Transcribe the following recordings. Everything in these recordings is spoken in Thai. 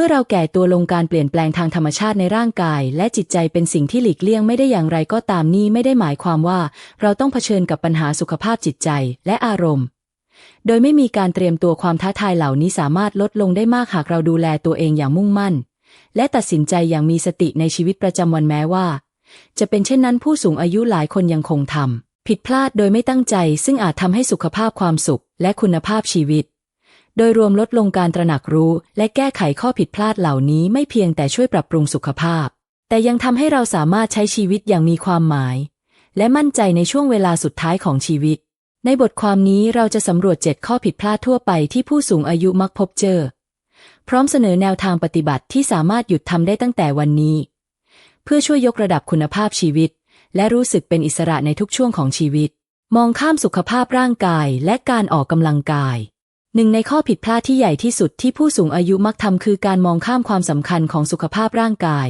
มื่อเราแก่ตัวลงการเปลี่ยนแปลงทางธรรมชาติในร่างกาย และจิตใจเป็นสิ่งที่หลีกเลี่ยงไม่ได้อย่างไรก็ตามนี่ไม่ได้หมายความว่า เราต้องเผชิญกับปัญหาสุขภาพจิตใจและอารมณ์ โดยไม่มีการเตรียมตัวความท้าทายเหล่านี้สามารถลดลงได้มากหากเราดูแลตัวเองอย่างมุ่งมั่น และตัดสินใจอย่างมีสติในชีวิตประจำวันแม้ว่า จะเป็นเช่นนั้นผู้สูงอายุหลายคนยังคงทำผิดพลาดโดยไม่ตั้งใจ ซึ่งอาจทำให้สุขภาพความสุข และคุณภาพชีวิต โดยรวมลดลงการตระหนักรู้และแก้ไขข้อผิดพลาดเหล่านี้ไม่เพียงแต่ช่วยปรับปรุงสุขภาพ แต่ยังทำให้เราสามารถใช้ชีวิตอย่างมีความหมาย และมั่นใจในช่วงเวลาสุดท้ายของชีวิต ในบทความนี้เราจะสำรวจ 7 ข้อผิดพลาดทั่วไปที่ผู้สูงอายุมักพบเจอ พร้อมเสนอแนวทางปฏิบัติที่สามารถหยุดทำได้ตั้งแต่วันนี้ เพื่อช่วยยกระดับคุณภาพชีวิต และรู้สึกเป็นอิสระในทุกช่วงของชีวิต มองข้ามสุขภาพร่างกายและการออกกำลังกาย หนึ่งในข้อผิดพลาดที่ใหญ่ที่สุดที่ผู้สูงอายุมักทำคือการมองข้ามความสำคัญของสุขภาพร่างกาย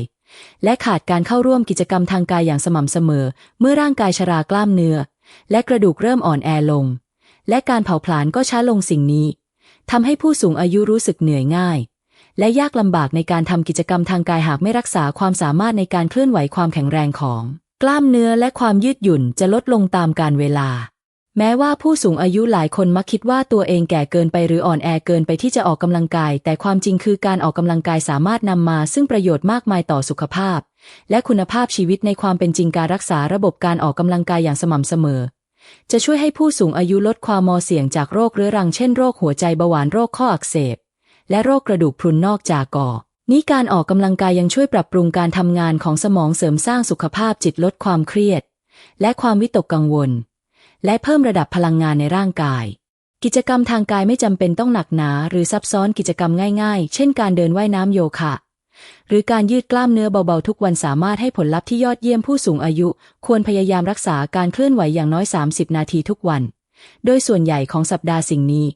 และขาดการเข้าร่วมกิจกรรมทางกายอย่างสม่ำเสมอ เมื่อร่างกายชรากล้ามเนื้อ และกระดูกเริ่มอ่อนแอลง และการเผาผลาญก็ช้าลงสิ่งนี้ทำให้ผู้สูงอายุรู้สึกเหนื่อยง่าย และยากลำบากในการทำกิจกรรมทางกายหากไม่รักษาความสามารถในการเคลื่อนไหวความแข็งแรงของ กล้ามเนื้อและความยืดหยุ่นจะลดลงตามกาลเวลา แม้ว่าผู้สูงอายุหลายคนมักคิดว่าตัวเองแก่เกินไปหรืออ่อนแอเกินไปที่จะออกกำลังกาย แต่ความจริงคือการออกกำลังกายสามารถนำมาซึ่งประโยชน์มากมายต่อสุขภาพ และคุณภาพชีวิตในความเป็นจริงการรักษาระบบการออกกำลังกายอย่างสม่ำเสมอ จะช่วยให้ผู้สูงอายุลดความมอเสี่ยงจากโรคเรื้อรังเช่นโรคหัวใจเบาหวานโรคข้ออักเสบ และโรคกระดูกพรุนนอกจากก่อนี้การออกกำลังกายยังช่วยปรับปรุงการทำงานของสมองเสริมสร้างสุขภาพจิตลดความเครียด และความวิตกกังวล และเพิ่มระดับพลังงานในร่างกาย กิจกรรมทางกายไม่จำเป็นต้องหนักหนา หรือซับซ้อนกิจกรรมง่ายๆ เช่นการเดินว่ายน้ำโยคะ หรือการยืดกล้ามเนื้อเบาๆทุกวันสามารถให้ผลลัพธ์ที่ยอดเยี่ยมผู้สูงอายุ ควรพยายามรักษาการเคลื่อนไหวอย่างน้อย 30 นาทีทุกวัน โดยส่วนใหญ่ของสัปดาห์สิ่งนี้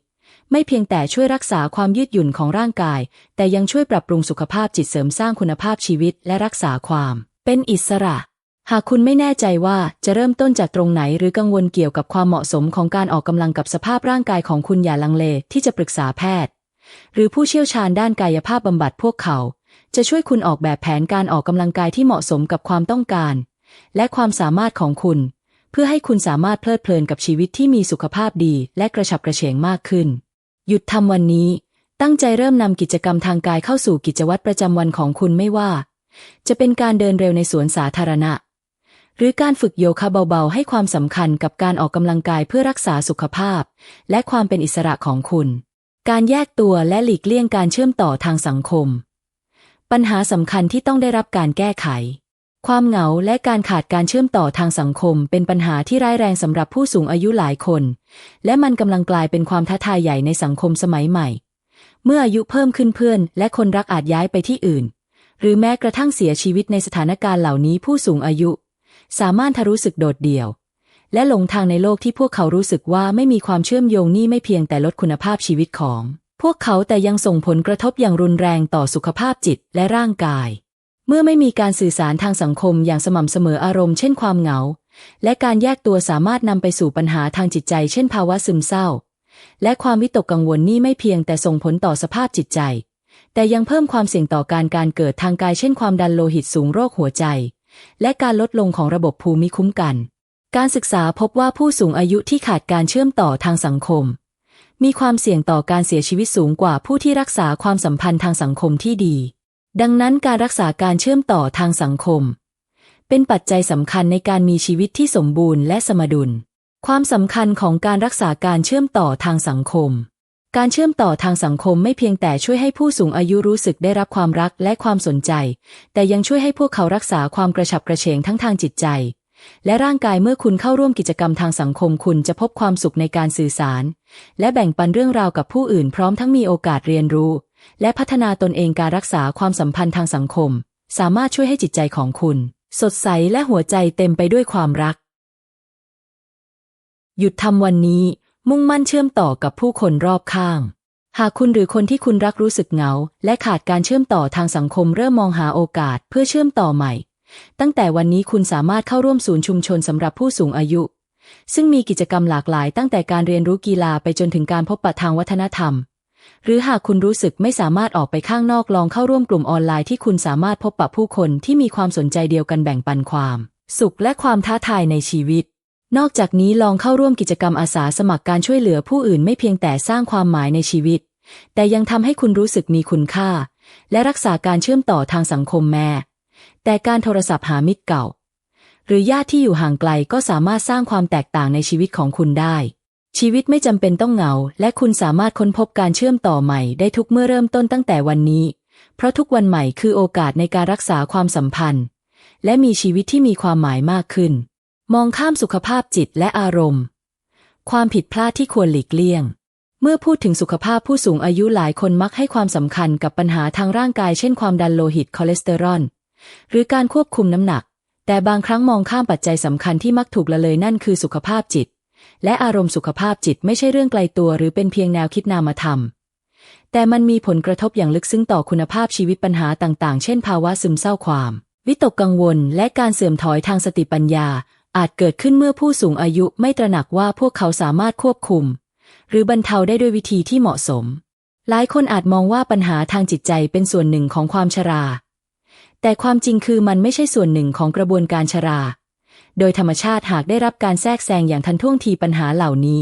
ไม่เพียงแต่ช่วยรักษาความยืดหยุ่นของร่างกาย แต่ยังช่วยปรับปรุงสุขภาพจิตเสริมสร้างคุณภาพชีวิตและรักษาความ เป็นอิสระ หากคุณไม่แน่ใจว่าจะเริ่มต้นจากตรงไหนหรือกังวลเกี่ยวกับความเหมาะสมของการออกกำลังกับสภาพร่างกายของคุณอย่าลังเลที่จะปรึกษาแพทย์ หรือผู้เชี่ยวชาญด้านกายภาพบำบัดพวกเขา จะช่วยคุณออกแบบแผนการออกกำลังกายที่เหมาะสมกับความต้องการ และความสามารถของคุณ เพื่อให้คุณสามารถเพลิดเพลินกับชีวิตที่มีสุขภาพดี และกระฉับกระเฉงมากขึ้น หยุดทำวันนี้ ตั้งใจเริ่มนำกิจกรรมทางกายเข้าสู่กิจวัตรประจำวันของคุณไม่ว่า จะเป็นการเดินเร็วในสวนสาธารณะ รือการฝึกโยคะเบาๆ ให้ความสำคัญกับการออกกำลังกายเพื่อรักษาสุขภาพ และความเป็นอิสระของคุณ การแยกตัวและหลีกเลี่ยงการเชื่อมต่อทางสังคม ปัญหาสำคัญที่ต้องได้รับการแก้ไข ความเหงาและการขาดการเชื่อมต่อทางสังคม เป็นปัญหาที่ร้ายแรงสำหรับผู้สูงอายุหลายคน และมันกำลังกลายเป็นความท้าทายใหญ่ในสังคมสมัยใหม่ เมื่ออายุเพิ่มขึ้นเพื่อน และคนรักอาจย้ายไปที่อื่น หรือแม้กระทั่งเสียชีวิตในสถานการณ์เหล่านี้ผู้สูงอายุ สามารถทะรู้สึกโดดเดี่ยว และหลงทางในโลกที่พวกเขารู้สึกว่าไม่มีความเชื่อมโยงนี่ไม่เพียงแต่ลดคุณภาพชีวิตของ พวกเขาแต่ยังส่งผลกระทบอย่างรุนแรงต่อสุขภาพจิตและร่างกาย เมื่อไม่มีการสื่อสารทางสังคมอย่างสม่ำเสมออารมณ์เช่นความเหงา และการแยกตัวสามารถนำไปสู่ปัญหาทางจิตใจ เช่นภาวะซึมเศร้า และความวิตกกังวลนี่ไม่เพียงแต่ส่งผลต่อสภาพจิตใจ แต่ยังเพิ่มความเสี่ยงต่อการการเกิดทางกายเช่นความดันโลหิตสูงโรคหัวใจ และการลดลงของระบบภูมิคุ้มกัน การศึกษาพบว่าผู้สูงอายุที่ขาดการเชื่อมต่อทางสังคม มีความเสี่ยงต่อการเสียชีวิตสูงกว่าผู้ที่รักษาความสัมพันธ์ทางสังคมที่ดี ดังนั้นการรักษาการเชื่อมต่อทางสังคม เป็นปัจจัยสำคัญในการมีชีวิตที่สมบูรณ์และสมดุล ความสำคัญของการรักษาการเชื่อมต่อทางสังคม การเชื่อมต่อทางสังคมไม่เพียงแต่ช่วยให้ผู้สูงอายุรู้สึกได้รับความรักและความสนใจ แต่ยังช่วยให้พวกเขารักษาความกระฉับกระเฉงทั้งทางจิตใจ และร่างกายเมื่อคุณเข้าร่วมกิจกรรมทางสังคมคุณจะพบความสุขในการสื่อสาร และแบ่งปันเรื่องราวกับผู้อื่นพร้อมทั้งมีโอกาสเรียนรู้ และพัฒนาตนเองการรักษาความสัมพันธ์ทางสังคม สามารถช่วยให้จิตใจของคุณ สดใสและหัวใจเต็มไปด้วยความรัก หยุดทำวันนี้ มุ่งมั่นเชื่อมต่อกับผู้คนรอบข้าง หากคุณหรือคนที่คุณรักรู้สึกเหงา และขาดการเชื่อมต่อทางสังคมเริ่มมองหาโอกาสเพื่อเชื่อมต่อใหม่ ตั้งแต่วันนี้คุณสามารถเข้าร่วมศูนย์ชุมชนสำหรับผู้สูงอายุ ซึ่งมีกิจกรรมหลากหลาย ตั้งแต่การเรียนรู้กีฬาไปจนถึงการพบปะทางวัฒนธรรม หรือหากคุณรู้สึกไม่สามารถออกไปข้างนอกลองเข้าร่วมกลุ่มออนไลน์ที่คุณสามารถพบปะผู้คนที่มีความสนใจเดียวกันแบ่งปันความ สุขและความท้าทายในชีวิต นอกจากนี้ลองเข้าร่วมกิจกรรมอาสาสมัครการช่วยเหลือผู้อื่นไม่เพียงแต่สร้างความหมายในชีวิต แต่ยังทำให้คุณรู้สึกมีคุณค่า และรักษาการเชื่อมต่อทางสังคมแม่ แต่การโทรศัพท์หามิตรเก่า หรือญาติที่อยู่ห่างไกลก็สามารถสร้างความแตกต่างในชีวิตของคุณได้ ชีวิตไม่จำเป็นต้องเหงา และคุณสามารถค้นพบการเชื่อมต่อใหม่ได้ทุกเมื่อเริ่มต้นตั้งแต่วันนี้ เพราะทุกวันใหม่คือโอกาสในการรักษาความสัมพันธ์ และมีชีวิตที่มีความหมายมากขึ้น มองข้ามสุขภาพจิตและอารมณ์ ความผิดพลาดที่ควรหลีกเลี่ยง เมื่อพูดถึงสุขภาพผู้สูงอายุหลายคนมักให้ความสำคัญกับปัญหาทางร่างกาย เช่นความดันโลหิตคอเลสเตอรอล หรือการควบคุมน้ำหนัก แต่บางครั้งมองข้ามปัจจัยสำคัญที่มักถูกละเลยนั่นคือสุขภาพจิต และอารมณ์สุขภาพจิตไม่ใช่เรื่องไกลตัว หรือเป็นเพียงแนวคิดนามธรรม แต่มันมีผลกระทบอย่างลึกซึ้งต่อคุณภาพชีวิตปัญหาต่าง ๆ เช่น ภาวะซึมเศร้าความ วิตกกังวล และการเสื่อมถอยทางสติปัญญา อาจเกิดขึ้นเมื่อผู้สูงอายุไม่ตระหนักว่าพวกเขาสามารถควบคุม หรือบรรเทาได้ด้วยวิธีที่เหมาะสม หลายคนอาจมองว่าปัญหาทางจิตใจเป็นส่วนหนึ่งของความชรา แต่ความจริงคือมันไม่ใช่ส่วนหนึ่งของกระบวนการชรา โดยธรรมชาติหากได้รับการแทรกแซงอย่างทันท่วงทีปัญหาเหล่านี้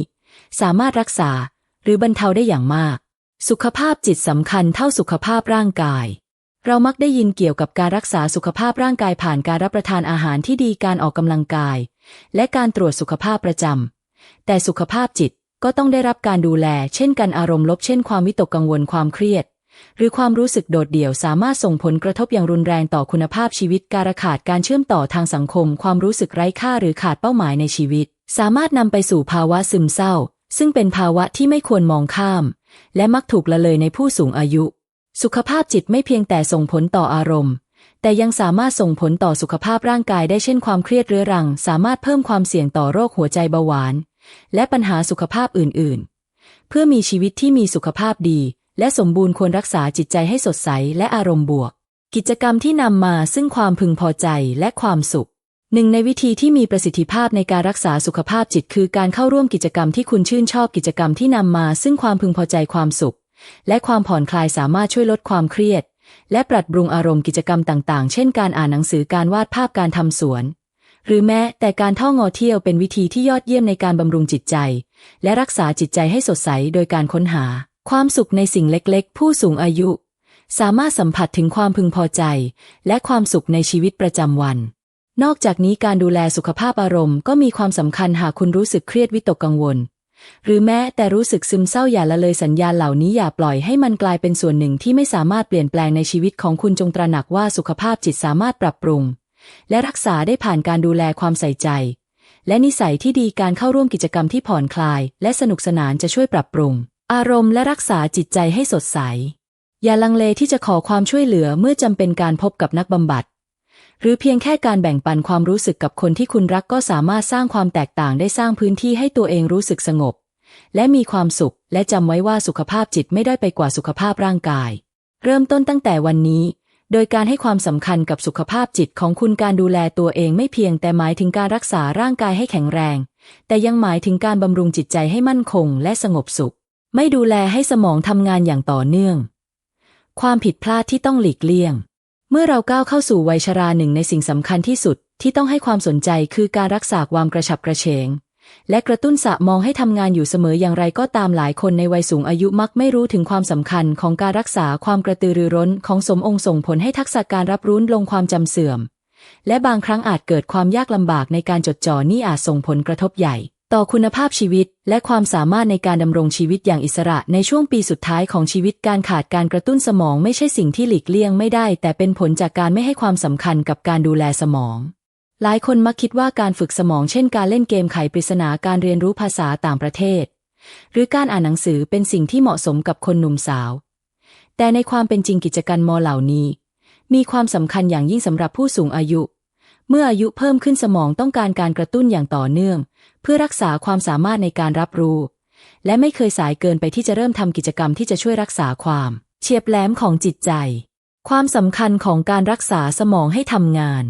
สามารถรักษาหรือบรรเทาได้อย่างมาก สุขภาพจิตสำคัญเท่าสุขภาพร่างกาย เรามักได้ยินเกี่ยวกับการรักษาสุขภาพร่างกายผ่านการรับประทานอาหารที่ดีการออกกำลังกาย และการตรวจสุขภาพประจำแต่สุขภาพจิตก็ต้องได้รับการดูแล เช่นกันอารมณ์ลบเช่นความวิตกกังวลความเครียด หรือความรู้สึกโดดเดี่ยวสามารถส่งผลกระทบอย่างรุนแรงต่อคุณภาพชีวิตการขาดการเชื่อมต่อทางสังคม ความรู้สึกไร้ค่าหรือขาดเป้าหมายในชีวิต สามารถนำไปสู่ภาวะซึมเศร้า ซึ่งเป็นภาวะที่ไม่ควรมองข้าม และมักถูกละเลยในผู้สูงอายุ สุขภาพจิตไม่เพียงแต่ส่งผลต่ออารมณ์ แต่ยังสามารถส่งผลต่อสุขภาพร่างกายได้เช่นความเครียดเรื้อรัง สามารถเพิ่มความเสี่ยงต่อโรคหัวใจเบาหวาน และปัญหาสุขภาพอื่น ๆ เพื่อมีชีวิตที่มีสุขภาพดี และสมบูรณ์ควรรักษาจิตใจให้สดใสและอารมณ์บวก กิจกรรมที่นำมาซึ่งความพึงพอใจและความสุขหนึ่งในวิธีที่มีประสิทธิภาพในการรักษาสุขภาพจิตคือการเข้าร่วมกิจกรรมที่คุณชื่นชอบกิจกรรมที่นำมาซึ่งความพึงพอใจความสุข และความผ่อนคลายสามารถช่วยลดความเครียด และปรับปรุงอารมณ์กิจกรรมต่างๆ เช่นการอ่านหนังสือการวาดภาพการทำสวน หรือแม้แต่การท่องงอเที่ยวเป็นวิธีที่ยอดเยี่ยมในการบำรุงจิตใจ และรักษาจิตใจให้สดใสโดยการค้นหา ความสุขในสิ่งเล็กๆ ผู้สูงอายุ สามารถสัมผัสถึงความพึงพอใจ และความสุขในชีวิตประจำวันนอกจากนี้การดูแลสุขภาพอารมณ์ก็มีความสำคัญหากคุณรู้สึกเครียดวิตกกังวล หรือแม้แต่รู้สึกซึมเศร้าอย่าละเลยสัญญาณเหล่านี้อย่าปล่อยให้มันกลายเป็นส่วนหนึ่งที่ไม่สามารถเปลี่ยนแปลงในชีวิตของคุณจงตระหนักว่าสุขภาพจิตสามารถปรับปรุง และรักษาได้ผ่านการดูแลความใส่ใจ และนิสัยที่ดีการเข้าร่วมกิจกรรมที่ผ่อนคลาย และสนุกสนานจะช่วยปรับปรุง อารมณ์และรักษาจิตใจให้สดใส อย่าลังเลที่จะขอความช่วยเหลือเมื่อจำเป็นการพบกับนักบำบัด หรือเพียงแค่การแบ่งปันความรู้สึกกับคนที่คุณรักก็สามารถสร้างความแตกต่างได้สร้างพื้นที่ให้ตัวเองรู้สึกสงบ และมีความสุข และจำไว้ว่าสุขภาพจิตไม่ได้ไปกว่าสุขภาพร่างกาย เริ่มต้นตั้งแต่วันนี้ โดยการให้ความสำคัญกับสุขภาพจิตของคุณการดูแลตัวเองไม่เพียงแต่หมายถึงการรักษาร่างกายให้แข็งแรง แต่ยังหมายถึงการบำรุงจิตใจให้มั่นคง และสงบสุข ไม่ดูแลให้สมองทำงานอย่างต่อเนื่อง ความผิดพลาดที่ต้องหลีกเลี่ยง เมื่อเราก้าวเข้าสู่วัยชราหนึ่งในสิ่งสำคัญที่สุดที่ต้องให้ความสนใจคือการรักษาความกระฉับกระเฉง และกระตุ้นสะมองให้ทำงานอยู่เสมออย่างไรก็ตามหลายคนในวัยสูงอายุมักไม่รู้ถึงความสำคัญของการรักษาความกระตือรือร้นของสมองค์ส่งผลให้ทักษะการรับรู้ลงความจำเสื่อม และบางครั้งอาจเกิดความยากลำบากในการจดจ่อนี่อาจส่งผลกระทบใหญ่ ต่อคุณภาพชีวิต และความสามารถในการดำรงชีวิตอย่างอิสระในช่วงปีสุดท้ายของชีวิตการขาดการกระตุ้นสมองไม่ใช่สิ่งที่หลีกเลี่ยงไม่ได้ แต่เป็นผลจากการไม่ให้ความสำคัญกับการดูแลสมอง หลายคนมักคิดว่าการฝึกสมองเช่นการเล่นเกมไขปริศนาการเรียนรู้ภาษาต่างประเทศ หรือการอ่านหนังสือเป็นสิ่งที่เหมาะสมกับคนหนุ่มสาว แต่ในความเป็นจริงกิจกรรมมอเหล่านี้ มีความสำคัญอย่างยิ่งสำหรับผู้สูงอายุ เมื่ออายุเพิ่มขึ้นสมองต้องการการกระตุ้นอย่างต่อเนื่อง เพื่อรักษาความสามารถในการรับรู้ และไม่เคยสายเกินไปที่จะเริ่มทำกิจกรรมที่จะช่วยรักษาความเฉียบแหลมของจิตใจ ความสำคัญของการรักษาสมองให้ทำงาน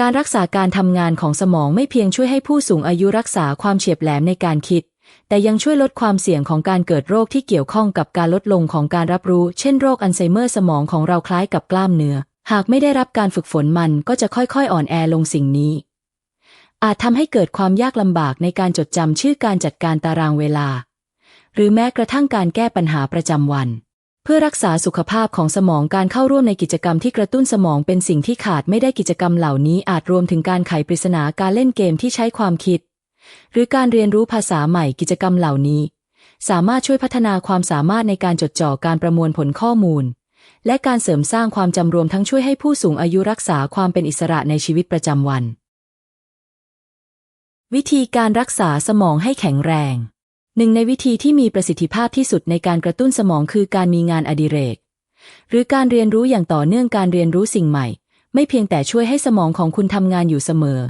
การรักษาการทำงานของสมองไม่เพียงช่วยให้ผู้สูงอายุรักษาความเฉียบแหลมในการคิด แต่ยังช่วยลดความเสี่ยงของการเกิดโรคที่เกี่ยวข้องกับการลดลงของการรับรู้ เช่นโรคอัลไซเมอร์สมองของเราคล้ายกับกล้ามเนื้อ หากไม่ได้รับการฝึกฝนมันก็จะค่อยๆอ่อนแอลงสิ่งนี้ อาจทำให้เกิดความยากลำบากในการจดจำชื่อการจัดการตารางเวลา หรือแม้กระทั่งการแก้ปัญหาประจำวัน เพื่อรักษาสุขภาพของสมองการเข้าร่วมในกิจกรรมที่กระตุ้นสมองเป็นสิ่งที่ขาดไม่ได้กิจกรรมเหล่านี้อาจรวมถึงการไขปริศนาการเล่นเกมที่ใช้ความคิด หรือการเรียนรู้ภาษาใหม่กิจกรรมเหล่านี้ สามารถช่วยพัฒนาความสามารถในการจดจ่อการประมวลผลข้อมูล และการเสริมสร้างความจำรวมทั้งช่วยให้ผู้สูงอายุรักษาความเป็นอิสระในชีวิตประจำวัน วิธีการรักษาสมองให้แข็งแรง หนึ่งในวิธีที่มีประสิทธิภาพที่สุดในการกระตุ้นสมองคือการมีงานอดิเรก หรือการเรียนรู้อย่างต่อเนื่องการเรียนรู้สิ่งใหม่ ไม่เพียงแต่ช่วยให้สมองของคุณทำงานอยู่เสมอ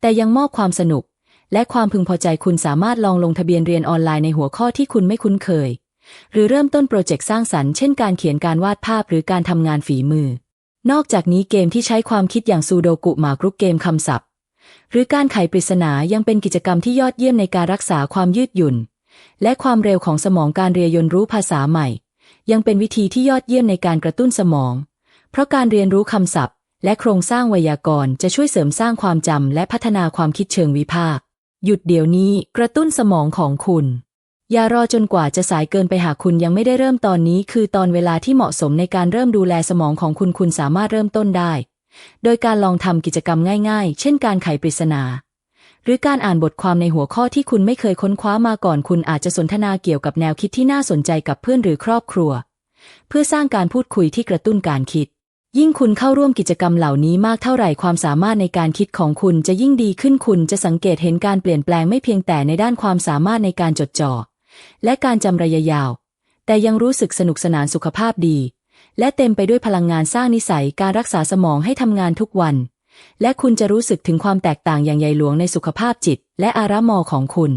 แต่ยังมอบความสนุก และความพึงพอใจคุณสามารถลองลงทะเบียนเรียนออนไลน์ในหัวข้อที่คุณไม่คุ้นเคย หรือเริ่มต้นโปรเจกต์สร้างสรรค์เช่นการเขียนการวาดภาพหรือการทำงานฝีมือ นอกจากนี้เกมที่ใช้ความคิดอย่างซูโดกุหมากรุกเกมคำศัพท์ หรือการไขปริศนายังเป็นกิจกรรมที่ยอดเยี่ยมในการรักษาความยืดหยุ่น และความเร็วของสมองการเรียนรู้ภาษาใหม่ ยังเป็นวิธีที่ยอดเยี่ยมในการกระตุ้นสมอง เพราะการเรียนรู้คำศัพท์ และโครงสร้างไวยากรณ์จะช่วยเสริมสร้างความจำและพัฒนาความคิดเชิงวิพากษ์หยุดเดี๋ยวนี้กระตุ้นสมองของคุณ อย่ารอจนกว่าจะสายเกินไปหากคุณยังไม่ได้เริ่มตอนนี้ คือตอนเวลาที่เหมาะสมในการเริ่มดูแลสมองของคุณคุณสามารถเริ่มต้นได้ โดยการลองทำกิจกรรมง่ายๆ เช่นการไขปริศนา หรือการอ่านบทความในหัวข้อที่คุณไม่เคยค้นคว้ามาก่อน คุณอาจจะสนทนาเกี่ยวกับแนวคิดที่น่าสนใจกับเพื่อนหรือครอบครัว เพื่อสร้างการพูดคุยที่กระตุ้นการคิดยิ่งคุณเข้าร่วมกิจกรรมเหล่านี้มากเท่าไหร่ความสามารถในการคิดของคุณจะยิ่งดีขึ้นคุณจะสังเกตเห็นการเปลี่ยนแปลงไม่เพียงแต่ในด้านความสามารถในการจดจ่อ และการจำระยะยาว แต่ยังรู้สึกสนุกสนานสุขภาพดี และเต็มไปด้วยพลังงานสร้างนิสัยการรักษาสมองให้ทำงานทุกวัน และคุณจะรู้สึกถึงความแตกต่างอย่างใหญ่หลวงในสุขภาพจิต และอารามอของคุณ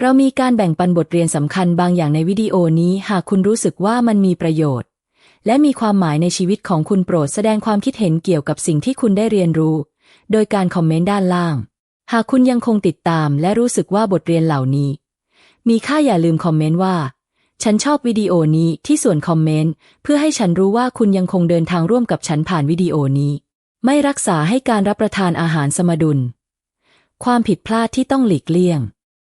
เรามีการแบ่งปันบทเรียนสำคัญบางอย่างในวิดีโอนี้ หากคุณรู้สึกว่ามันมีประโยชน์ และมีความหมายในชีวิตของคุณโปรดแสดงความคิดเห็นเกี่ยวกับสิ่งที่คุณได้เรียนรู้ โดยการคอมเมนต์ด้านล่างหากคุณยังคงติดตามและรู้สึกว่าบทเรียนเหล่านี้ มีค่าอย่าลืมคอมเมนต์ว่า ฉันชอบวิดีโอนี้ที่ส่วนคอมเมนต์ เพื่อให้ฉันรู้ว่าคุณยังคงเดินทางร่วมกับฉันผ่านวิดีโอนี้ ไม่รักษาให้การรับประทานอาหารสมดุล ความผิดพลาดที่ต้องหลีกเลี่ยง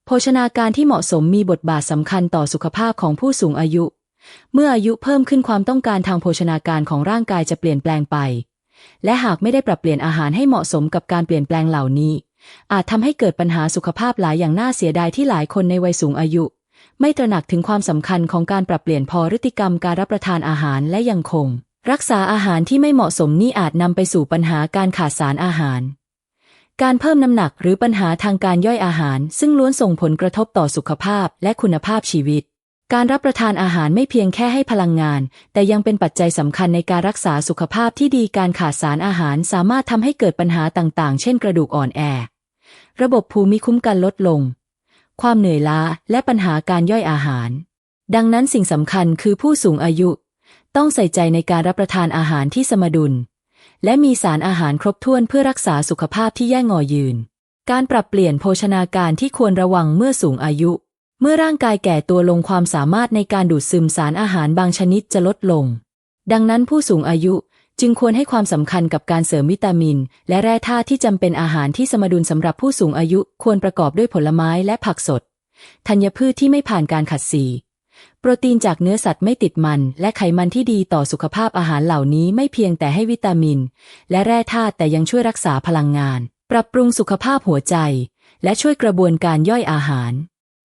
โภชนาการที่เหมาะสมมีบทบาทสำคัญต่อสุขภาพของผู้สูงอายุ เมื่ออายุเพิ่มขึ้นความต้องการทางโภชนาการของร่างกายจะเปลี่ยนแปลงไป และหากไม่ได้ปรับเปลี่ยนอาหารให้เหมาะสมกับการเปลี่ยนแปลงเหล่านี้ อาจทำให้เกิดปัญหาสุขภาพหลายอย่างน่าเสียดายที่หลายคนในวัยสูงอายุ ไม่ตระหนักถึงความสำคัญของการปรับเปลี่ยนพอพฤติกรรมการรับประทานอาหารและยังคง รักษาอาหารที่ไม่เหมาะสมนี่อาจนำไปสู่ปัญหาการขาดสารอาหาร การเพิ่มน้ำหนักหรือปัญหาทางการย่อยอาหาร ซึ่งล้วนส่งผลกระทบต่อสุขภาพและคุณภาพชีวิต การรับประทานอาหารไม่เพียงแค่ให้พลังงาน แต่ยังเป็นปัจจัยสำคัญในการรักษาสุขภาพที่ดีการขาดสารอาหารสามารถทำให้เกิดปัญหาต่างๆ เช่นกระดูกอ่อนแอ ระบบภูมิคุ้มกันลดลง ความเหนื่อยล้าและปัญหาการย่อยอาหาร ดังนั้นสิ่งสำคัญคือผู้สูงอายุ ต้องใส่ใจในการรับประทานอาหารที่สมดุล และมีสารอาหารครบถ้วนเพื่อรักษาสุขภาพที่แย่งอยืน การปรับเปลี่ยนโภชนาการที่ควรระวังเมื่อสูงอายุ เมื่อร่างกายแก่ตัวลงความสามารถในการดูดซึมสารอาหารบางชนิดจะลดลง ดังนั้นผู้สูงอายุจึงควรให้ความสำคัญกับการเสริมวิตามิน และแร่ธาตุที่จำเป็นอาหารที่สมดุลสำหรับผู้สูงอายุควรประกอบด้วยผลไม้และผักสด ธัญพืชที่ไม่ผ่านการขัดสีโปรตีนจากเนื้อสัตว์ไม่ติดมัน และไขมันที่ดีต่อสุขภาพอาหารเหล่านี้ไม่เพียงแต่ให้วิตามิน และแร่ธาตุแต่ยังช่วยรักษาพลังงาน ปรับปรุงสุขภาพหัวใจ และช่วยกระบวนการย่อยอาหาร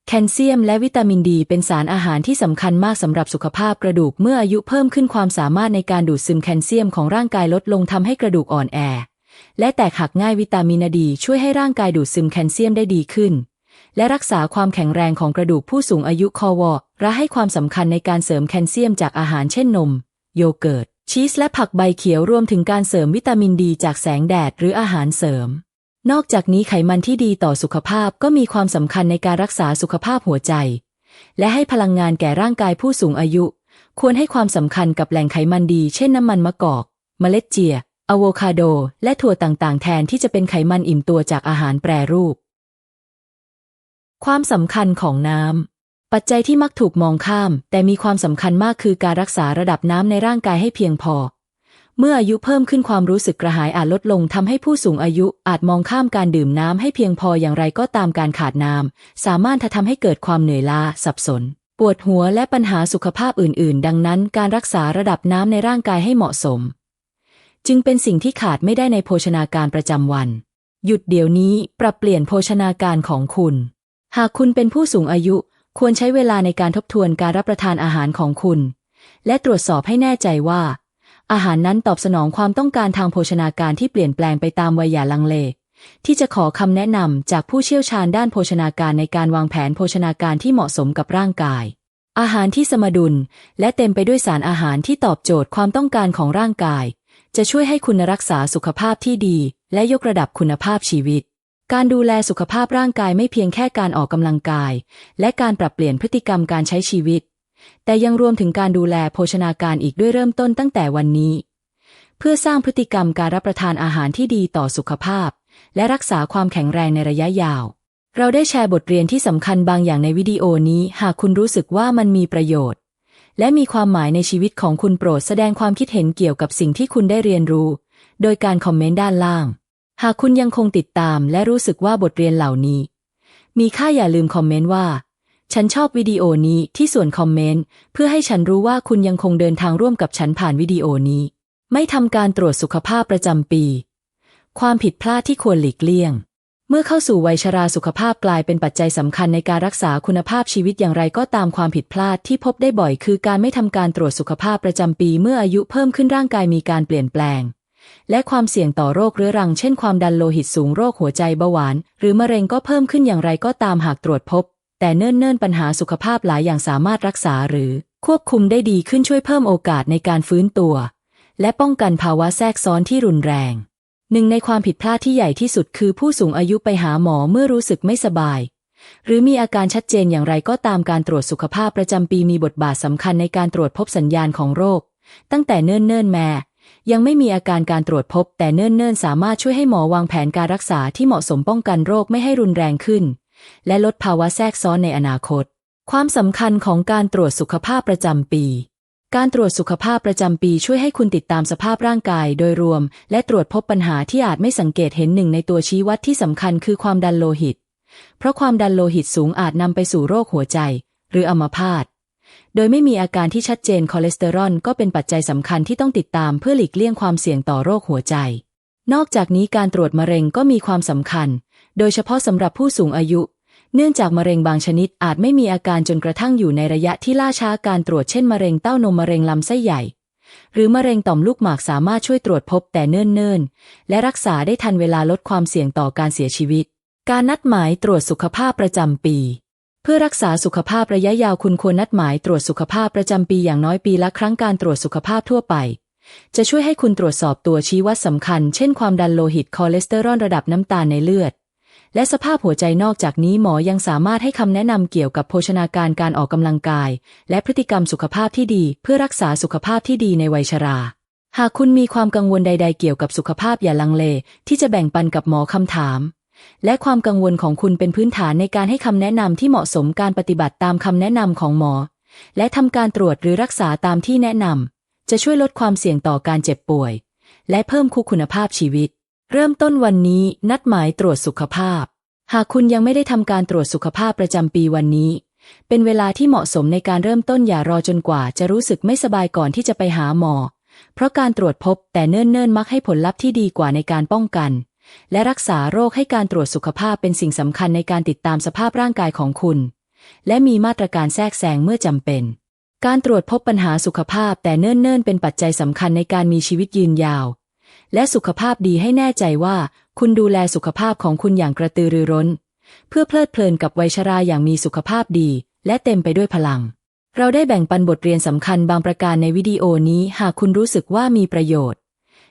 แคลเซียมและวิตามินดีเป็นสารอาหารที่สำคัญมากสำหรับสุขภาพกระดูกเมื่ออายุเพิ่มขึ้นความสามารถในการดูดซึมแคลเซียมของร่างกายลดลงทำให้กระดูกอ่อนแอ และแตกหักง่ายวิตามินดี ช่วยให้ร่างกายดูดซึมแคลเซียมได้ดีขึ้น และรักษาความแข็งแรงของกระดูกผู้สูงอายุคอวอและให้ความสำคัญในการเสริมแคลเซียมจากอาหารเช่นนม โยเกิร์ตชีสและผักใบเขียวรวมถึงการเสริมวิตามินดีจากแสงแดดหรืออาหารเสริม นอกจากนี้ไขมันที่ดีต่อสุขภาพก็มีความสำคัญในการรักษาสุขภาพหัวใจ และให้พลังงานแก่ร่างกายผู้สูงอายุ ควรให้ความสำคัญกับแหล่งไขมันดี เช่นน้ำมันมะกอก เมล็ดเจียอะโวคาโด และถั่วต่างๆ แทนที่จะเป็นไขมันอิ่มตัวจากอาหารแปรรูป ความสำคัญของน้ำปัจจัยที่มักถูกมองข้าม แต่มีความสำคัญมากคือการรักษาระดับน้ำในร่างกายให้เพียงพอ เมื่ออายุเพิ่มขึ้นความรู้สึกกระหายอาจลดลงทำให้ผู้สูงอายุอาจมองข้ามการดื่มน้ำให้เพียงพออย่างไรก็ตามการขาดน้ำสามารถทำให้เกิดความเหนื่อยล้าสับสน ปวดหัวและปัญหาสุขภาพอื่น ๆ ดังนั้น การรักษาระดับน้ำในร่างกายให้เหมาะสม จึงเป็นสิ่งที่ขาดไม่ได้ในโภชนาการประจำวัน หยุดเดี๋ยวนี้ปรับเปลี่ยนโภชนาการของคุณ หากคุณเป็นผู้สูงอายุ ควรใช้เวลาในการทบทวนการรับประทานอาหารของคุณ และตรวจสอบให้แน่ใจว่า อาหารนั้นตอบสนองความต้องการทางโภชนาการที่เปลี่ยนแปลงไปตามวัยอย่าลังเล ที่จะขอคำแนะนำจากผู้เชี่ยวชาญด้านโภชนาการในการวางแผนโภชนาการที่เหมาะสมกับร่างกาย อาหารที่สมดุล และเต็มไปด้วยสารอาหารที่ตอบโจทย์ความต้องการของร่างกาย จะช่วยให้คุณรักษาสุขภาพที่ดี และยกระดับคุณภาพชีวิตการดูแลสุขภาพร่างกายไม่เพียงแค่การออกกำลังกาย และการปรับเปลี่ยนพฤติกรรมการใช้ชีวิต แต่ยังรวมถึงการดูแลโภชนาการอีกด้วยเริ่มต้นตั้งแต่วันนี้ เพื่อสร้างพฤติกรรมการรับประทานอาหารที่ดีต่อสุขภาพ และรักษาความแข็งแรงในระยะยาว เราได้แชร์บทเรียนที่สำคัญบางอย่างในวิดีโอนี้ หากคุณรู้สึกว่ามันมีประโยชน์ และมีความหมายในชีวิตของคุณโปรดแสดงความคิดเห็นเกี่ยวกับสิ่งที่คุณได้เรียนรู้ โดยการคอมเมนต์ด้านล่าง หากคุณยังคงติดตามและรู้สึกว่าบทเรียนเหล่านี้ มีค่าอย่าลืมคอมเมนต์ว่า ฉันชอบวิดีโอนี้ที่ส่วนคอมเมนต์ เพื่อให้ฉันรู้ว่าคุณยังคงเดินทางร่วมกับฉันผ่านวิดีโอนี้ ไม่ทำการตรวจสุขภาพประจำปี ความผิดพลาดที่ควรหลีกเลี่ยง เมื่อเข้าสู่วัยชราสุขภาพกลายเป็นปัจจัยสำคัญในการรักษาคุณภาพชีวิตอย่างไรก็ตามความผิดพลาดที่พบได้บ่อยคือการไม่ทำการตรวจสุขภาพประจำปี เมื่ออายุเพิ่มขึ้นร่างกายมีการเปลี่ยนแปลงและความเสี่ยงต่อโรคเรื้อรัง เช่นความดันโลหิตสูง โรคหัวใจเบาหวาน หรือมะเร็งก็เพิ่มขึ้นอย่างไรก็ตามหากตรวจพบ แต่เนิ่นๆปัญหาสุขภาพหลายอย่างสามารถรักษาหรือควบคุมได้ดีขึ้นช่วยเพิ่มโอกาสในการฟื้นตัว และป้องกันภาวะแทรกซ้อนที่รุนแรง หนึ่งในความผิดพลาดที่ใหญ่ที่สุดคือผู้สูงอายุไปหาหมอเมื่อรู้สึกไม่สบาย หรือมีอาการชัดเจนอย่างไรก็ตามการตรวจสุขภาพประจำปีมีบทบาทสำคัญในการตรวจพบสัญญาณของโรค ตั้งแต่เนิ่นๆแม่ยังไม่มีอาการการตรวจพบแต่เนิ่นๆ สามารถช่วยให้หมอวางแผนการรักษาที่เหมาะสมป้องกันโรคไม่ให้รุนแรงขึ้น และลดภาวะแทรกซ้อนในอนาคต ความสำคัญของการตรวจสุขภาพประจำปี การตรวจสุขภาพประจำปีช่วยให้คุณติดตามสภาพร่างกายโดยรวม และตรวจพบปัญหาที่อาจไม่สังเกตเห็นหนึ่งในตัวชี้วัดที่สำคัญคือความดันโลหิต เพราะความดันโลหิตสูงอาจนำไปสู่โรคหัวใจ หรืออัมพาตโดยไม่มีอาการที่ชัดเจนคอเลสเตอรอลก็เป็นปัจจัยสำคัญที่ต้องติดตามเพื่อหลีกเลี่ยงความเสี่ยงต่อโรคหัวใจ นอกจากนี้การตรวจมะเร็งก็มีความสำคัญ โดยเฉพาะสำหรับผู้สูงอายุ เนื่องจากมะเร็งบางชนิดอาจไม่มีอาการจนกระทั่งอยู่ในระยะที่ล่าช้าการตรวจเช่นมะเร็งเต้านมมะเร็งลำไส้ใหญ่ หรือมะเร็งต่อมลูกหมากสามารถช่วยตรวจพบแต่เนิ่นๆ และรักษาได้ทันเวลาลดความเสี่ยงต่อการเสียชีวิต การนัดหมายตรวจสุขภาพประจำปี เพื่อรักษาสุขภาพระยะยาวคุณควรนัดหมายตรวจสุขภาพประจำปีอย่างน้อยปีละครั้งการตรวจสุขภาพทั่วไปจะช่วยให้คุณตรวจสอบตัวชี้วัดสำคัญ เช่นความดันโลหิต คอเลสเตอรอล ระดับน้ำตาลในเลือด และสภาพหัวใจนอกจากนี้หมอยังสามารถให้คำแนะนำเกี่ยวกับโภชนาการการออกกำลังกาย และพฤติกรรมสุขภาพที่ดี เพื่อรักษาสุขภาพที่ดีในวัยชรา หากคุณมีความกังวลใด ๆ เกี่ยวกับสุขภาพอย่าลังเล ที่จะแบ่งปันกับหมอคำถาม และความกังวลของคุณเป็นพื้นฐานในการให้คำแนะนำที่เหมาะสมการปฏิบัติตามคำแนะนำของหมอ และทำการตรวจหรือรักษาตามที่แนะนำจะช่วยลดความเสี่ยงต่อการเจ็บป่วย และเพิ่มคุณภาพชีวิต เริ่มต้นวันนี้นัดหมายตรวจสุขภาพ หากคุณยังไม่ได้ทำการตรวจสุขภาพประจำปีวันนี้ เป็นเวลาที่เหมาะสมในการเริ่มต้นอย่ารอจนกว่าจะรู้สึกไม่สบายก่อนที่จะไปหาหมอ เพราะการตรวจพบแต่เนิ่นๆมักให้ผลลัพธ์ที่ดีกว่าในการป้องกัน และรักษาโรคให้การตรวจสุขภาพเป็นสิ่งสำคัญในการติดตามสภาพร่างกายของคุณ และมีมาตรการแทรกแซงเมื่อจำเป็น การตรวจพบปัญหาสุขภาพแต่เนิ่นๆเป็นปัจจัยสำคัญในการมีชีวิตยืนยาว และสุขภาพดีให้แน่ใจว่า คุณดูแลสุขภาพของคุณอย่างกระตือรือร้น เพื่อเพลิดเพลินกับวัยชราอย่างมีสุขภาพดี และเต็มไปด้วยพลัง เราได้แบ่งปันบทเรียนสำคัญบางประการในวิดีโอนี้ หากคุณรู้สึกว่ามีประโยชน์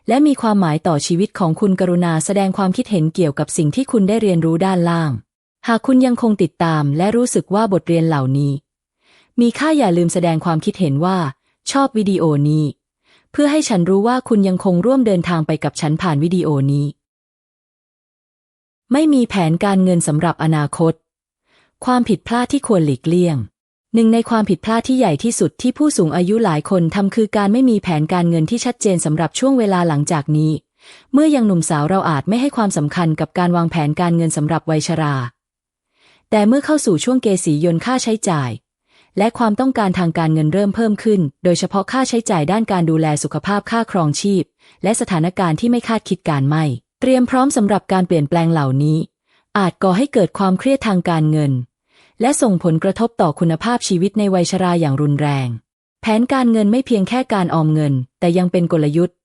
และมีความหมายต่อชีวิตของคุณกรุณาแสดงความคิดเห็นเกี่ยวกับสิ่งที่คุณได้เรียนรู้ด้านล่าง หากคุณยังคงติดตาม และรู้สึกว่าบทเรียนเหล่านี้ มีค่าอย่าลืมแสดงความคิดเห็นว่า ชอบวิดีโอนี้ เพื่อให้ฉันรู้ว่าคุณยังคงร่วมเดินทางไปกับฉันผ่านวิดีโอนี้ ไม่มีแผนการเงินสำหรับอนาคต ความผิดพลาดที่ควรหลีกเลี่ยง หนึ่งในความผิดพลาดที่ใหญ่ที่สุดที่ผู้สูงอายุหลายคนทำคือการไม่มีแผนการเงินที่ชัดเจนสำหรับช่วงเวลาหลังจากนี้ เมื่อยังหนุ่มสาวเราอาจไม่ให้ความสำคัญกับการวางแผนการเงินสำหรับวัยชรา แต่เมื่อเข้าสู่ช่วงเกษียณค่าใช้จ่าย และความต้องการทางการเงินเริ่มเพิ่มขึ้น โดยเฉพาะค่าใช้จ่ายด้านการดูแลสุขภาพค่าครองชีพ และสถานการณ์ที่ไม่คาดคิดการไม่ เตรียมพร้อมสำหรับการเปลี่ยนแปลงเหล่านี้ อาจก่อให้เกิดความเครียดทางการเงิน และส่งผลกระทบต่อคุณภาพชีวิตในวัยชราอย่างรุนแรง แผนการเงินไม่เพียงแค่การออมเงิน แต่ยังเป็นกลยุทธ์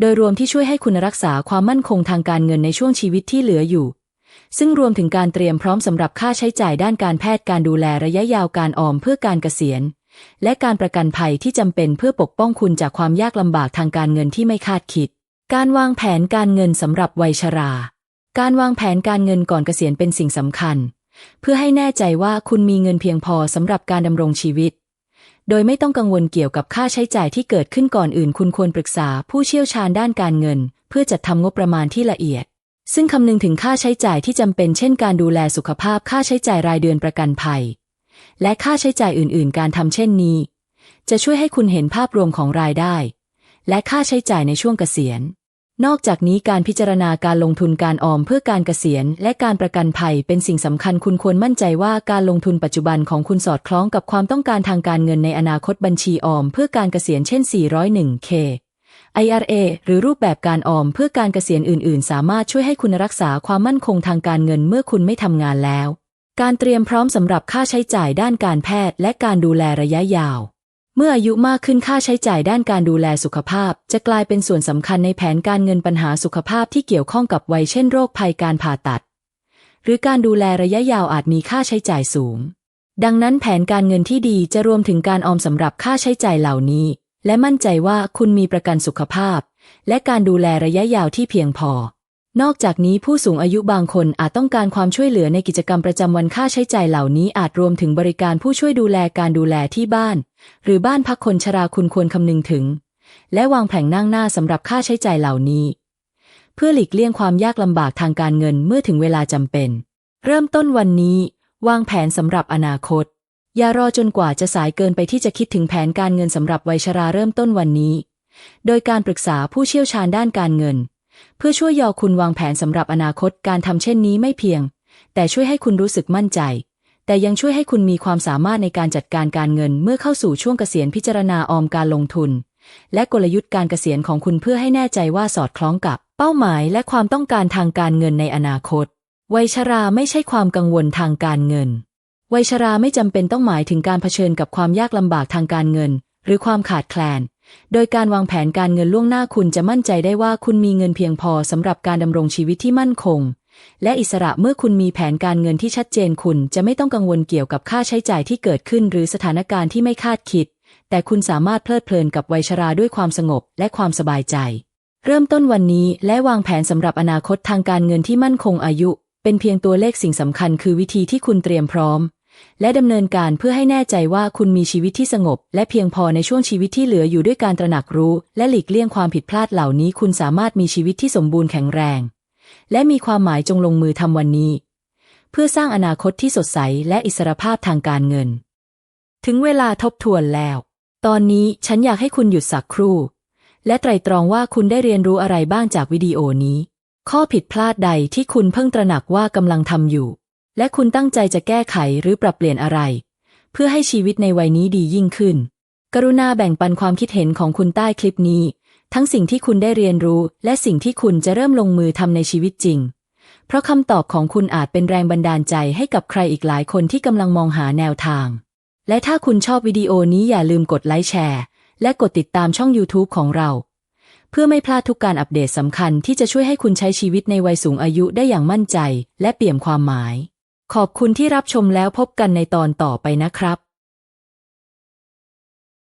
โดยรวมที่ช่วยให้คุณรักษาความมั่นคงทางการเงินในช่วงชีวิตที่เหลืออยู่ ซึ่งรวมถึงการเตรียมพร้อมสำหรับค่าใช้จ่ายด้านการแพทย์การดูแลระยะยาวการออมเพื่อการเกษียณ และการประกันภัยที่จำเป็นเพื่อปกป้องคุณจากความยากลำบากทางการเงินที่ไม่คาดคิด การวางแผนการเงินสำหรับวัยชรา การวางแผนการเงินก่อนเกษียณเป็นสิ่งสำคัญ เพื่อให้แน่ใจว่าคุณมีเงินเพียงพอสำหรับการดำรงชีวิต โดยไม่ต้องกังวลเกี่ยวกับค่าใช้จ่ายที่เกิดขึ้นก่อนอื่น คุณควรปรึกษาผู้เชี่ยวชาญด้านการเงิน เพื่อจัดทำงบประมาณที่ละเอียด ซึ่งคำนึงถึงค่าใช้จ่ายที่จำเป็นเช่นการดูแลสุขภาพค่าใช้จ่ายรายเดือนประกันภัย และค่าใช้จ่ายอื่น ๆ การทำเช่นนี้ จะช่วยให้คุณเห็นภาพรวมของรายได้ และค่าใช้จ่ายในช่วงเกษียณ นอกจากนี้การพิจารณาการลงทุนการออมเพื่อการเกษียณ และการประกันภัยเป็นสิ่งสำคัญคุณควรมั่นใจว่าการลงทุนปัจจุบันของคุณสอดคล้องกับความต้องการทางการเงินในอนาคตบัญชีออม เพื่อการเกษียณเช่น 401k IRA หรือรูปแบบการออมเพื่อการเกษียณอื่น ๆ สามารถช่วยให้คุณรักษาความมั่นคงทางการเงินเมื่อคุณไม่ทำงานแล้ว การเตรียมพร้อมสำหรับค่าใช้จ่ายด้านการแพทย์และการดูแลระยะยาว เมื่ออายุมากขึ้นค่าใช้จ่ายด้านการดูแลสุขภาพ จะกลายเป็นส่วนสำคัญในแผนการเงินปัญหาสุขภาพที่เกี่ยวข้องกับวัยเช่นโรคภัยการผ่าตัด หรือการดูแลระยะยาวอาจมีค่าใช้จ่ายสูงดังนั้นแผนการเงินที่ดีจะรวมถึงการออมสำหรับค่าใช้จ่ายเหล่านี้ และมั่นใจว่าคุณมีประกันสุขภาพ และการดูแลระยะยาวที่เพียงพอ นอกจากนี้ผู้สูงอายุบางคนอาจต้องการความช่วยเหลือในกิจกรรมประจำวันค่าใช้จ่ายเหล่านี้อาจรวมถึงบริการผู้ช่วยดูแลการดูแลที่บ้าน หรือบ้านพักคนชราคุณควรคำนึงถึง และวางแผนนั่งหน้าสำหรับค่าใช้จ่ายเหล่านี้ เพื่อหลีกเลี่ยงความยากลำบากทางการเงินเมื่อถึงเวลาจำเป็น เริ่มต้นวันนี้ วางแผนสำหรับอนาคต อย่ารอจนกว่าจะสายเกินไปที่จะคิดถึงแผนการเงินสำหรับวัยชราเริ่มต้นวันนี้ โดยการปรึกษาผู้เชี่ยวชาญด้านการเงิน เพื่อช่วยยอคุณวางแผนสำหรับอนาคตการทำเช่นนี้ไม่เพียง แต่ช่วยให้คุณรู้สึกมั่นใจ แต่ยังช่วยให้คุณมีความสามารถในการจัดการการเงินเมื่อเข้าสู่ช่วงเกษียณพิจารณาออมการลงทุน และกลยุทธ์การเกษียณของคุณเพื่อให้แน่ใจว่าสอดคล้องกับ เป้าหมายและความต้องการทางการเงินในอนาคต วัยชราไม่ใช่ความกังวลทางการเงิน วัยชราไม่จำเป็นต้องหมายถึงการเผชิญกับความยากลำบากทางการเงิน หรือความขาดแคลน โดยการวางแผนการเงินล่วงหน้าคุณจะมั่นใจได้ว่าคุณมีเงินเพียงพอสำหรับการดำรงชีวิตที่มั่นคง และอิสระเมื่อคุณมีแผนการเงินที่ชัดเจนคุณจะไม่ต้องกังวลเกี่ยวกับค่าใช้จ่ายที่เกิดขึ้น หรือสถานการณ์ที่ไม่คาดคิด แต่คุณสามารถเพลิดเพลินกับวัยชราด้วยความสงบและความสบายใจ เริ่มต้นวันนี้และวางแผนสำหรับอนาคตทางการเงินที่มั่นคงอายุ เป็นเพียงตัวเลขสิ่งสำคัญคือวิธีที่คุณเตรียมพร้อม และดำเนินการเพื่อให้แน่ใจว่าคุณมีชีวิตที่สงบ และเพียงพอในช่วงชีวิตที่เหลืออยู่ด้วยการตระหนักรู้ และหลีกเลี่ยงความผิดพลาดเหล่านี้ คุณสามารถมีชีวิตที่สมบูรณ์แข็งแรง และมีความหมายจงลงมือทำวันนี้ เพื่อสร้างอนาคตที่สดใสและอิสรภาพทางการเงิน ถึงเวลาทบทวนแล้ว ตอนนี้ฉันอยากให้คุณหยุดสักครู่ และไตรตรองว่าคุณได้เรียนรู้อะไรบ้างจากวิดีโอนี้ ข้อผิดพลาดใดที่คุณเพิ่งตระหนักว่ากำลังทำอยู่ และคุณตั้งใจจะแก้ไขหรือปรับเปลี่ยนอะไร เพื่อให้ชีวิตในวัยนี้ดียิ่งขึ้น กรุณาแบ่งปันความคิดเห็นของคุณใต้คลิปนี้ ทั้งสิ่งที่คุณได้เรียนรู้ และสิ่งที่คุณจะเริ่มลงมือทำในชีวิตจริง เพราะคำตอบของคุณอาจเป็นแรงบันดาลใจให้กับใครอีกหลายคนที่กำลังมองหาแนวทาง และถ้าคุณชอบวิดีโอนี้อย่าลืมกดไลค์แชร์ และกดติดตามช่อง YouTube ของเรา เพื่อไม่พลาดทุกการอัปเดตสำคัญที่จะช่วยให้คุณใช้ชีวิตในวัยสูงอายุได้อย่างมั่นใจ และเปี่ยมความหมาย ขอบคุณที่รับชมแล้วพบกันในตอนต่อไปนะครับ